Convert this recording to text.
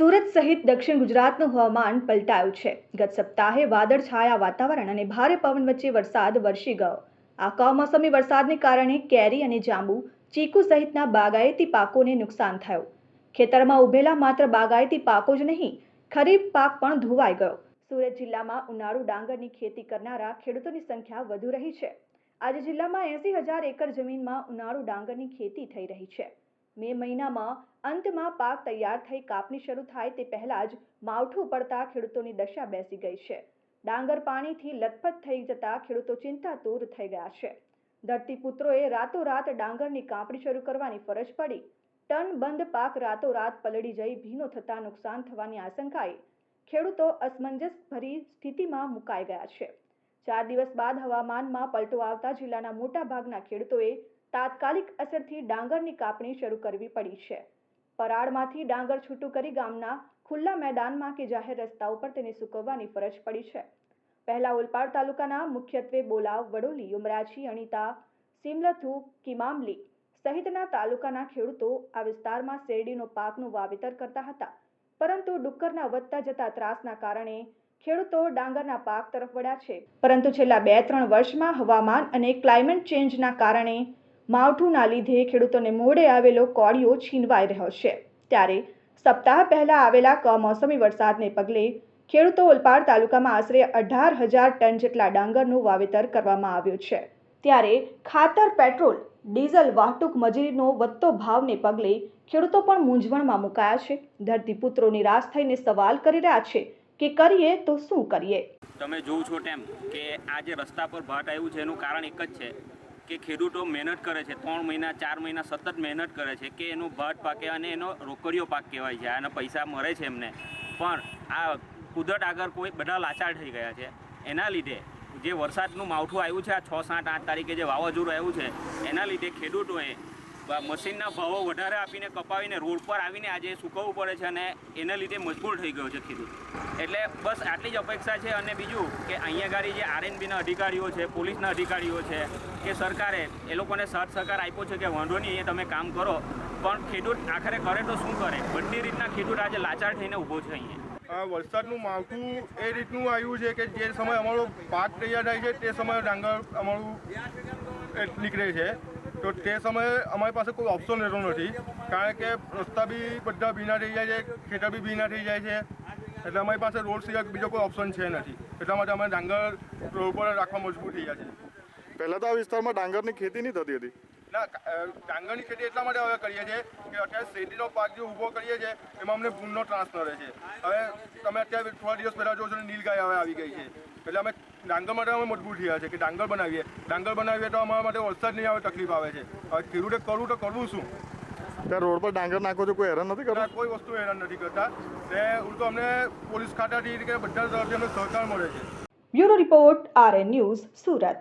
સુરત સહિત દક્ષિણ ગુજરાતનું હવામાન પલટાયું છે. ગત સપ્તાહે વાદળછાયા વાતાવરણ અને ભારે પવન વચ્ચે વરસાદ વરસી ગયો. આ કમોસમી વરસાદને કારણે કેરી અને જાંબુ, ચીકુ સહિતના બાગાયતી પાકોને નુકસાન થયું. ખેતરમાં ઉભેલા માત્ર બાગાયતી પાકો જ નહીં, ખરીફ પાક પણ ધોવાઈ ગયો. સુરત જિલ્લામાં ઉનાળુ ડાંગરની ખેતી કરનારા ખેડૂતોની સંખ્યા વધુ રહી છે. આજે જિલ્લામાં એસી હજાર એકર જમીનમાં ઉનાળુ ડાંગરની ખેતી થઈ રહી છે. મે મહિનામાં અંતમાં પાક તૈયાર થઈ કાપણી શરૂ થાય તે પહેલા જ માવઠું પડતા ખેડૂતોની દશા બેસી ગઈ છે. ડાંગર પાણીથી લથપથ થઈ જતા ખેડૂતો ચિંતાતુર થઈ ગયા છે. ધરતીપુત્રોએ રાતોરાત ડાંગરની કાપણી શરૂ કરવાની ફરજ પડી. ટન બંધ પાક રાતોરાત પલળી જઈ ભીનો થતા નુકસાન થવાની આશંકાએ ખેડૂતો અસમંજસ ભરી સ્થિતિમાં મુકાઈ ગયા છે. ચાર દિવસ બાદ હવામાનમાં પલટો આવતા જિલ્લાના મોટા ભાગના ખેડૂતોએ તાત્કાલિક અસરથી ડાંગરની કાપણી શરૂ કરવી પડી છે. પરાળમાંથી ડાંગર છૂટું કરી ગામના ખુલ્લા મેદાનમાં કે જાહેર રસ્તા ઉપર તેને સૂકવવાની ફરજ પડી છે. પહેલા ઓલપાડ તાલુકાના મુખ્યત્વે બોલાવ, વડોલી, ઉમરાછી, અણીતા, સિમલથુ, કિમામલી સહિતના તાલુકાના ખેડૂતો આ વિસ્તારમાં શેરડીનો પાકનું વાવેતર કરતા હતા. પરંતુ ડુક્કરના વધતા જતા ત્રાસના કારણે ખેડૂતો ડાંગરના પાક તરફ વળ્યા છે. પરંતુ છેલ્લા બે ત્રણ વર્ષમાં હવામાન અને ક્લાઇમેટ ચેન્જના કારણે માવઠુંના લીધે ખેડૂતોને મોડે આવેલો કોળિયો છીનવાઈ રહ્યો છે. ત્યારે સપ્તાહ પહેલા આવેલા કમોસમી વરસાદને પગલે ખેડૂતો ઓલપાડ તાલુકામાં આશરે અઢાર હજાર ટન જેટલા ડાંગરનું વાવેતર કરવામાં આવ્યું છે. ત્યારે ખાતર, પેટ્રોલ, ડીઝલ, વાહતુક મજૂરીનો વધતો ભાવને પગલે ખેડૂતો પણ મૂંઝવણમાં મુકાયા છે. ધરતીપુત્રો નિરાશ થઈને સવાલ કરી રહ્યા છે કે કરીએ તો શું કરીએ? તમે જોવ છો તેમ કે આ જે રસ્તા પર ભાટ આવ્યું છે એનું કારણ એક જ છે. કે ખેડૂતો મહેનત કરે છે, ત્રણ મહિના, ચાર મહિના સતત મહેનત કરે છે કે એનું ભાટ પાકે અને એનો રોકડીયો પાક કહેવાય છે અને પૈસા મળે છે એમને. પણ આ કુદરત આગળ કોઈ બધા લાચાર થઈ ગયા છે. એના લીધે જે વરસાદનું માવઠું આવ્યું છે, આ છ, સાત, આઠ તારીખે જે વાવાઝોડું આવ્યું છે, એના લીધે ખેડૂતોએ મશીનના ભાવો વધારે આપીને કપાવીને રોડ પર આવીને આજે સૂકવવું પડે છે અને એના લીધે મજબૂર થઈ ગયો છે ખેડૂત. એટલે બસ આટલી જ અપેક્ષા છે અને બીજું કે અહીંયા ગાડી જે આરએનબીના અધિકારીઓ છે, પોલીસના અધિકારીઓ છે, કે સરકારે, એ લોકોને સાથ સહકાર આપ્યો છે કે વાંધો નહીં એ તમે કામ કરો. પણ ખેડૂત આખરે કરે તો શું કરે? બધી રીતના ખેડૂત આજે લાચાર થઈને ઊભો છે અહીંયા. વરસાદનું માવઠું એ રીતનું આવ્યું છે કે જે સમય અમારો પાક તૈયાર થાય છે, તે સમયે ડાંગર અમારું નીકળે છે. તો તે સમયે અમારી પાસે કોઈ ઓપ્શન રહેતો નથી. કારણ કે રસ્તા બી બધા ભીના થઈ જાય છે, ખેતર બી ભીના થઈ જાય છે. એટલે અમારી પાસે રોડ સિવાય બીજો કોઈ ઓપ્શન છે નથી. એટલા માટે અમે ડાંગર રોડ પર રાખવા મજબૂર થઈ ગયા છે. પહેલાં તો આ વિસ્તારમાં ડાંગરની ખેતી નહીં થતી હતી. ના ડાંગરની ખેતી એટલા માટે હવે કરીએ છીએ કે અત્યારે શેરડીનો પાક જે ઊભો કરીએ છીએ એમાં અમને ભૂનનો ત્રાસ રહે છે. હવે તમે અત્યારે થોડા દિવસ પહેલાં જોશો ને નીલગાય હવે આવી ગઈ છે. એટલે અમે ડાંગર માટે અમે મજબૂર થયા છે કે ડાંગર બનાવીએ. ડાંગર બનાવીએ તો અમારા માટે વરસાદ નહીં આવે તકલીફ આવે છે. હવે ખેડૂતે કરવું તો કરવું શું? ત્યાં રોડ પર ડાંગર નાખો છો કોઈ હેરાન નથી કરતા? કોઈ વસ્તુ હેરાન નથી કરતા. ને ઉલટો અમને પોલીસ ખાતાથી કે બધા તરફથી અમને સહકાર મળે છે. Bureau report RN news Surat.